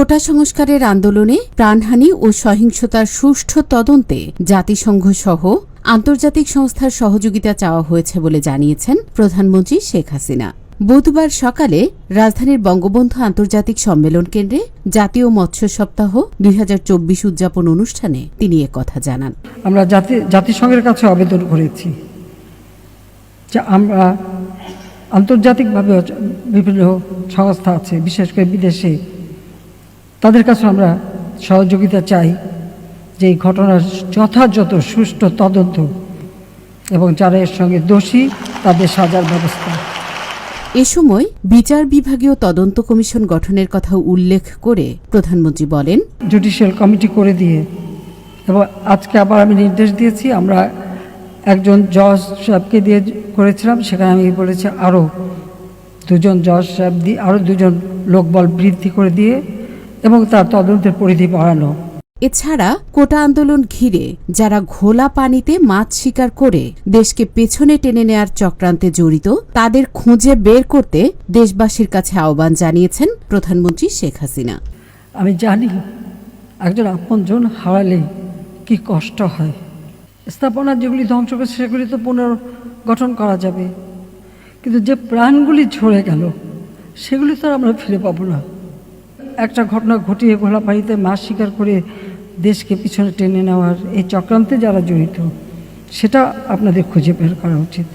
কোটা সংস্কারের আন্দোলনে প্রাণহানি ও সহিংসতার সুষ্ঠু তদন্তে জাতিসংঘ সহ আন্তর্জাতিক সংস্থার সহযোগিতা চাওয়া হয়েছে বলে জানিয়েছেন প্রধানমন্ত্রী শেখ হাসিনা। বুধবার সকালে রাজধানীর বঙ্গবন্ধু আন্তর্জাতিক সম্মেলন কেন্দ্রে জাতীয় মৎস্য সপ্তাহ দুই হাজার চব্বিশ উদযাপন অনুষ্ঠানে তিনি কথা জানান। আমরা জাতিসংঘের কাছে আবেদন করেছি আমরা আন্তর্জাতিকভাবে বিভিন্ন সংস্থা আছে, বিশেষ করে বিদেশে তাদের কাছে আমরা সহযোগিতা চাই যে এই ঘটনার যথাযথ সুষ্ঠু তদন্ত এবং যারা এর সঙ্গে দোষী তাদের সাজার ব্যবস্থা। এ সময় বিচার বিভাগীয় তদন্ত কমিশন গঠনের কথা উল্লেখ করে প্রধানমন্ত্রী বলেন জুডিশিয়াল কমিটি করে দিয়ে এবং আজকে আবার আমি নির্দেশ দিয়েছি আমরা একজন জজ সাহেবকে দিয়ে করেছিলাম সেখানে আমি বলেছি আরও দুজন জজ সাহেব দিয়ে আরও দুজন লোকবল বৃদ্ধি করে দিয়ে এবং তার তদন্তের পরিধি বাড়ানো। এছাড়া কোটা আন্দোলন ঘিরে যারা ঘোলা পানিতে মাছ শিকার করে দেশকে পেছনে টেনে নেয়ার চক্রান্তে জড়িত তাদের খুঁজে বের করতে দেশবাসীর কাছে আহ্বান জানিয়েছেন প্রধানমন্ত্রী শেখ হাসিনা। আমি জানি একজন আপনজন হারালে কি কষ্ট হয়। স্থাপনা যেগুলি ধ্বংস করেছে সেগুলি তো পুনর্গঠন করা যাবে। কিন্তু যে প্রাণগুলি ঝরে গেল সেগুলি তো আমরা ফিরে পাবো না। একটা ঘটনা ঘটিয়ে ঘোলা পানিতে মাছ শিকার করে দেশকে পিছনে টেনে নেওয়ার এই চক্রান্তে যারা জড়িত, সেটা আপনাদের খুঁজে বের করা উচিত।